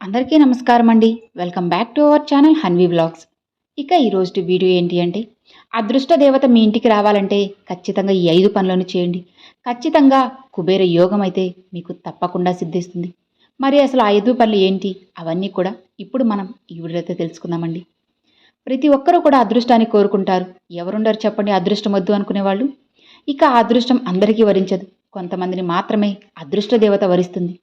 అందరికీ నమస్కారం అండి welcome back to our channel Hanvi blogs ఇక ఈరోజు వీడియో ఏంటి అంటే అదృష్ట దేవత మీ ఇంటికి రావాలంటే ఖచ్చితంగా ఈ ఐదు పనులను చేయండి. ఖచ్చితంగా కుబేర యోగం అయితే మీకు తప్పకుండా సిద్ధిస్తుంది. మరి అసలు ఐదు పనులు ఏంటి? అవన్నీ కూడా ఇప్పుడు మనం ఈ వీడియోతో తెలుసుకుందామండి. ప్రతి ఒక్కరూ కూడా అదృష్టాన్ని కోరుకుంటారు. ఎవరుండరు చెప్పండి అదృష్టం వద్దు అనుకునేవాళ్ళు? ఇక ఆ అదృష్టం అందరికీ వరించదు. కొంతమందిని మాత్రమే అదృష్ట దేవత వరిస్తుంది.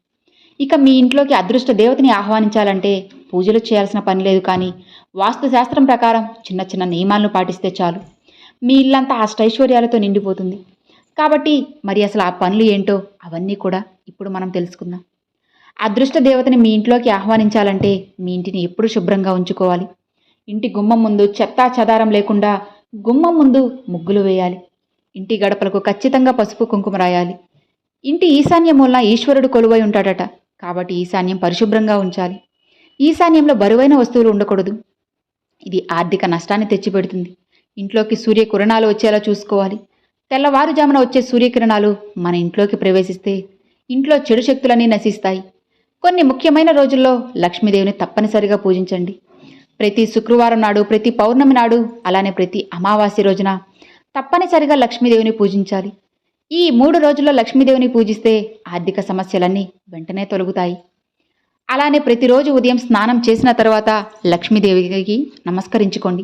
ఇక మీ ఇంట్లోకి అదృష్ట దేవతని ఆహ్వానించాలంటే పూజలు చేయాల్సిన పని లేదు కానీ వాస్తుశాస్త్రం ప్రకారం చిన్న చిన్న నియమాలను పాటిస్తే చాలు. మీ ఇల్లంతా అష్టైశ్వర్యాలతో నిండిపోతుంది. కాబట్టి మరి అసలు ఆ పనులు ఏంటో అవన్నీ కూడా ఇప్పుడు మనం తెలుసుకుందాం. అదృష్ట దేవతని మీ ఇంట్లోకి ఆహ్వానించాలంటే మీ ఇంటిని ఎప్పుడు శుభ్రంగా ఉంచుకోవాలి. ఇంటి గుమ్మం ముందు చెత్తా చెదారం లేకుండా గుమ్మం ముందు ముగ్గులు వేయాలి. ఇంటి గడపలకు ఖచ్చితంగా పసుపు కుంకుమ రాయాలి. ఇంటి ఈశాన్య మూలన ఈశ్వరుడు కొలువై ఉంటాడట. కాబట్టి ఈశాన్యం పరిశుభ్రంగా ఉంచాలి. ఈశాన్యంలో బరువైన వస్తువులు ఉండకూడదు. ఇది ఆర్థిక నష్టాన్ని తెచ్చిపెడుతుంది. ఇంట్లోకి సూర్యకిరణాలు వచ్చేలా చూసుకోవాలి. తెల్లవారుజామున వచ్చే సూర్యకిరణాలు మన ఇంట్లోకి ప్రవేశిస్తే ఇంట్లో చెడు శక్తులన్నీ నశిస్తాయి. కొన్ని ముఖ్యమైన రోజుల్లో లక్ష్మీదేవిని తప్పనిసరిగా పూజించండి. ప్రతి శుక్రవారం నాడు ప్రతి పౌర్ణమి నాడు అలానే ప్రతి అమావాస్య రోజున తప్పనిసరిగా లక్ష్మీదేవిని పూజించాలి. ఈ మూడు రోజుల్లో లక్ష్మీదేవిని పూజిస్తే ఆర్థిక సమస్యలన్నీ వెంటనే తొలగుతాయి. అలానే ప్రతిరోజు ఉదయం స్నానం చేసిన తర్వాత లక్ష్మీదేవికి నమస్కరించుకోండి.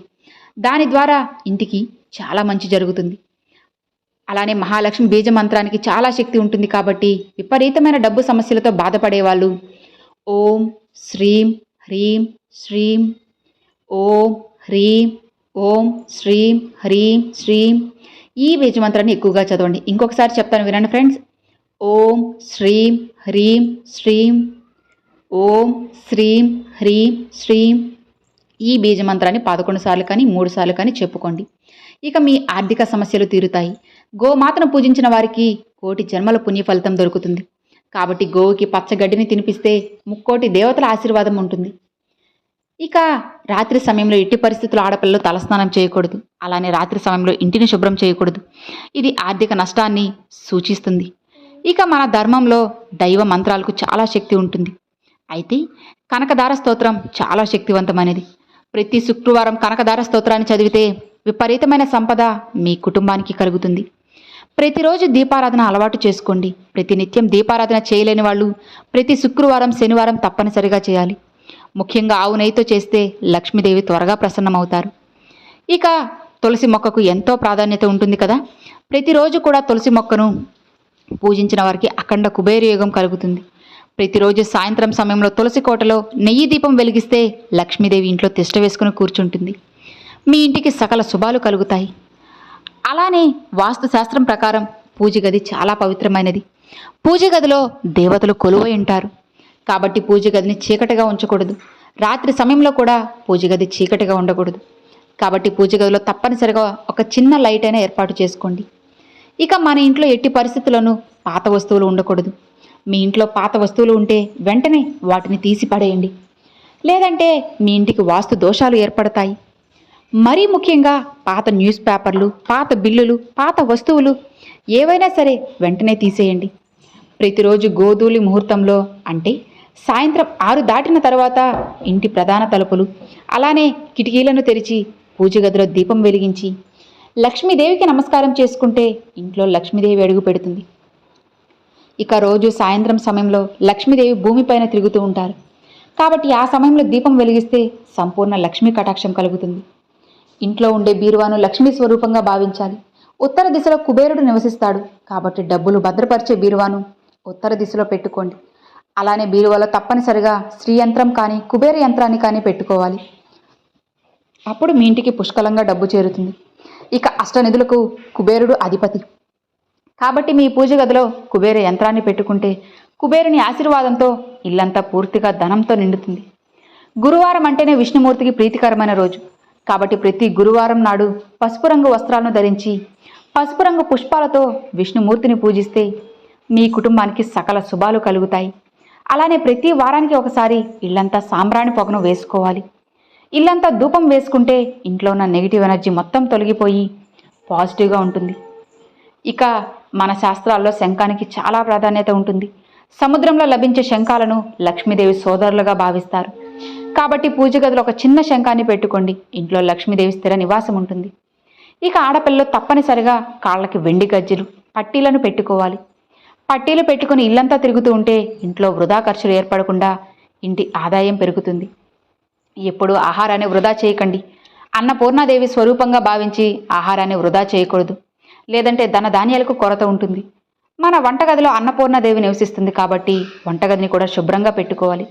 దాని ద్వారా ఇంటికి చాలా మంచి జరుగుతుంది. అలానే మహాలక్ష్మి బీజ మంత్రానికి చాలా శక్తి ఉంటుంది కాబట్టి విపరీతమైన డబ్బు సమస్యలతో బాధపడేవాళ్ళు ఓం శ్రీం హ్రీం శ్రీం ఓం హ్రీం ఓం శ్రీం హ్రీం శ్రీం ఈ బీజమంత్రాన్ని ఎక్కువగా చదవండి. ఇంకొకసారి చెప్తాను వినండి ఫ్రెండ్స్. ఓం శ్రీం హ్రీం శ్రీం. ఓం శ్రీం హ్రీం శ్రీం. ఈ బీజమంత్రాన్ని పదకొండు సార్లు కానీ మూడు సార్లు కానీ చెప్పుకోండి. ఇక మీ ఆర్థిక సమస్యలు తీరుతాయి. గోమాతను పూజించిన వారికి కోటి జన్మల పుణ్య ఫలితం దొరుకుతుంది. కాబట్టి గోవుకి పచ్చగడ్డిని తినిపిస్తే ముక్కోటి దేవతల ఆశీర్వాదం ఉంటుంది. ఇక రాత్రి సమయంలో ఎట్టి పరిస్థితుల్లో ఆడపిల్లలు తలస్నానం చేయకూడదు. అలానే రాత్రి సమయంలో ఇంటిని శుభ్రం చేయకూడదు. ఇది ఆర్థిక నష్టాన్ని సూచిస్తుంది. ఇక మన ధర్మంలో దైవ మంత్రాలకు చాలా శక్తి ఉంటుంది. అయితే కనకదార స్తోత్రం చాలా శక్తివంతమైనది. ప్రతి శుక్రవారం కనకదార స్తోత్రాన్ని చదివితే విపరీతమైన సంపద మీ కుటుంబానికి కలుగుతుంది. ప్రతిరోజు దీపారాధన అలవాటు చేసుకోండి. ప్రతినిత్యం దీపారాధన చేయలేని వాళ్ళు ప్రతి శుక్రవారం శనివారం తప్పనిసరిగా చేయాలి. ముఖ్యంగా ఆవు నెయ్యితో చేస్తే లక్ష్మీదేవి త్వరగా ప్రసన్నమవుతారు. ఇక తులసి మొక్కకు ఎంతో ప్రాధాన్యత ఉంటుంది కదా? ప్రతిరోజు కూడా తులసి మొక్కను పూజించిన వారికి అఖండ కుబేర యోగం కలుగుతుంది. ప్రతిరోజు సాయంత్రం సమయంలో తులసి కోటలో నెయ్యి దీపం వెలిగిస్తే లక్ష్మీదేవి ఇంట్లో తిష్ట వేసుకుని కూర్చుంటుంది. మీ ఇంటికి సకల శుభాలు కలుగుతాయి. అలానే వాస్తు శాస్త్రం ప్రకారం పూజ గది చాలా పవిత్రమైనది. పూజ గదిలో దేవతలు కొలువై ఉంటారు. కాబట్టి పూజ గదిని చీకటిగా ఉంచకూడదు. రాత్రి సమయంలో కూడా పూజ గది చీకటిగా ఉండకూడదు. కాబట్టి పూజ గదిలో తప్పనిసరిగా ఒక చిన్న లైట్ అయినా ఏర్పాటు చేసుకోండి. ఇక మన ఇంట్లో ఎట్టి పరిస్థితుల్లోనూ పాత వస్తువులు ఉండకూడదు. మీ ఇంట్లో పాత వస్తువులు ఉంటే వెంటనే వాటిని తీసి పడేయండి. లేదంటే మీ ఇంటికి వాస్తు దోషాలు ఏర్పడతాయి. మరీ ముఖ్యంగా పాత న్యూస్ పేపర్లు పాత బిల్లులు పాత వస్తువులు ఏవైనా సరే వెంటనే తీసేయండి. ప్రతిరోజు గోధూలి ముహూర్తంలో అంటే సాయంత్రం ఆరు దాటిన తర్వాత ఇంటి ప్రధాన తలుపులు అలానే కిటికీలను తెరిచి పూజ గదిలో దీపం వెలిగించి లక్ష్మీదేవికి నమస్కారం చేసుకుంటే ఇంట్లో లక్ష్మీదేవి అడుగు పెడుతుంది. ఇక రోజు సాయంత్రం సమయంలో లక్ష్మీదేవి భూమిపైన తిరుగుతూ ఉంటారు. కాబట్టి ఆ సమయంలో దీపం వెలిగిస్తే సంపూర్ణ లక్ష్మీ కటాక్షం కలుగుతుంది. ఇంట్లో ఉండే బీరువాను లక్ష్మీ స్వరూపంగా భావించాలి. ఉత్తర దిశలో కుబేరుడు నివసిస్తాడు. కాబట్టి డబ్బులు భద్రపరిచే బీరువాను ఉత్తర దిశలో పెట్టుకోండి. అలానే బీరువాలో తప్పనిసరిగా స్త్రీ యంత్రం కానీ కుబేర యంత్రాన్ని కానీ పెట్టుకోవాలి. అప్పుడు మీ ఇంటికి పుష్కలంగా డబ్బు చేరుతుంది. ఇక అష్టనిధులకు కుబేరుడు అధిపతి. కాబట్టి మీ పూజ గదిలో కుబేర యంత్రాన్ని పెట్టుకుంటే కుబేరుని ఆశీర్వాదంతో ఇల్లంతా పూర్తిగా ధనంతో నిండుతుంది. గురువారం అంటేనే విష్ణుమూర్తికి ప్రీతికరమైన రోజు. కాబట్టి ప్రతి గురువారం నాడు పసుపు రంగు వస్త్రాలను ధరించి పసుపు రంగు పుష్పాలతో విష్ణుమూర్తిని పూజిస్తే మీ కుటుంబానికి సకల శుభాలు కలుగుతాయి. అలానే ప్రతి వారానికి ఒకసారి ఇల్లంతా సాంబ్రాణి పొగను వేసుకోవాలి. ఇల్లంతా ధూపం వేసుకుంటే ఇంట్లో ఉన్న నెగిటివ్ ఎనర్జీ మొత్తం తొలగిపోయి పాజిటివ్గా ఉంటుంది. ఇక మన శాస్త్రాల్లో శంఖానికి చాలా ప్రాధాన్యత ఉంటుంది. సముద్రంలో లభించే శంఖాలను లక్ష్మీదేవి సోదరులుగా భావిస్తారు. కాబట్టి పూజ గదిలో ఒక చిన్న శంఖాన్ని పెట్టుకోండి. ఇంట్లో లక్ష్మీదేవి స్థిర నివాసం ఉంటుంది. ఇక ఆడపిల్లలు తప్పనిసరిగా కాళ్ళకి వెండి గజ్జెలు పట్టీలను పెట్టుకోవాలి. పట్టీలు పెట్టుకుని ఇల్లంతా తిరుగుతూ ఉంటే ఇంట్లో వృధా ఖర్చులు ఏర్పడకుండా ఇంటి ఆదాయం పెరుగుతుంది. ఎప్పుడూ ఆహారాన్ని వృధా చేయకండి. అన్నపూర్ణాదేవి స్వరూపంగా భావించి ఆహారాన్ని వృధా చేయకూడదు. లేదంటే ధన ధాన్యాలకు కొరత ఉంటుంది. మన వంటగదిలో అన్నపూర్ణాదేవి నివసిస్తుంది కాబట్టి వంటగదిని కూడా శుభ్రంగా పెట్టుకోవాలి.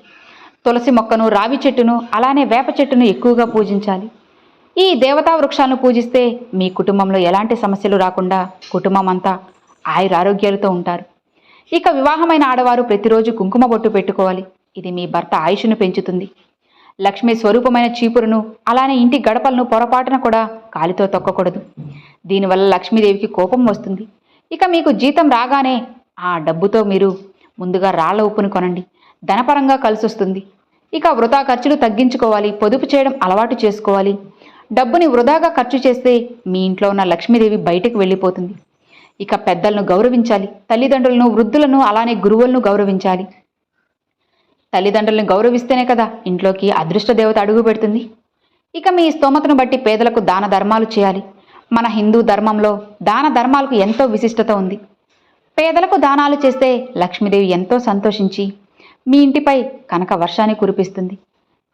తులసి మొక్కను రావి చెట్టును అలానే వేప చెట్టును ఎక్కువగా పూజించాలి. ఈ దేవతా వృక్షాలను పూజిస్తే మీ కుటుంబంలో ఎలాంటి సమస్యలు రాకుండా కుటుంబం అంతా ఆయురారోగ్యాలతో ఉంటారు. ఇక వివాహమైన ఆడవారు ప్రతిరోజు కుంకుమ బొట్టు పెట్టుకోవాలి. ఇది మీ భర్త ఆయుష్ను పెంచుతుంది. లక్ష్మి స్వరూపమైన చీపురును అలానే ఇంటి గడపలను పొరపాటున కూడా కాలితో తొక్కకూడదు. దీనివల్ల లక్ష్మీదేవికి కోపం వస్తుంది. ఇక మీకు జీతం రాగానే ఆ డబ్బుతో మీరు ముందుగా రాళ్ళ ఉప్పును కొనండి. ధనపరంగా కలిసొస్తుంది. ఇక వృధా ఖర్చులు తగ్గించుకోవాలి. పొదుపు చేయడం అలవాటు చేసుకోవాలి. డబ్బుని వృధాగా ఖర్చు చేస్తే మీ ఇంట్లో ఉన్న లక్ష్మీదేవి బయటకు వెళ్ళిపోతుంది. ఇక పెద్దలను గౌరవించాలి. తల్లిదండ్రులను వృద్ధులను అలానే గురువులను గౌరవించాలి. తల్లిదండ్రులను గౌరవిస్తేనే కదా ఇంట్లోకి అదృష్ట దేవత అడుగు పెడుతుంది. ఇక మీ స్తోమతను బట్టి పేదలకు దాన ధర్మాలు చేయాలి. మన హిందూ ధర్మంలో దాన ధర్మాలకు ఎంతో విశిష్టత ఉంది. పేదలకు దానాలు చేస్తే లక్ష్మీదేవి ఎంతో సంతోషించి మీ ఇంటిపై కనక వర్షాన్ని కురిపిస్తుంది.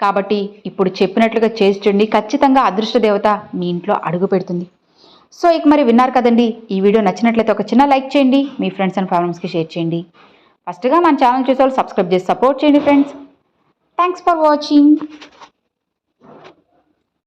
కాబట్టి ఇప్పుడు చెప్పినట్లుగా చేస్తుండి ఖచ్చితంగా అదృష్ట దేవత మీ ఇంట్లో అడుగు పెడుతుంది. సో ఇక మరి విన్నారు కదండి ఈ వీడియో నచ్చినట్లయితే ఒక చిన్న లైక్ చేయండి మీ ఫ్రెండ్స్ అండ్ ఫ్యామిలీస్కి షేర్ చేయండి. ఫస్ట్గా మన ఛానల్ చూసే వాళ్ళు సబ్స్క్రైబ్ చేసి సపోర్ట్ చేయండి ఫ్రెండ్స్. Thanks for watching.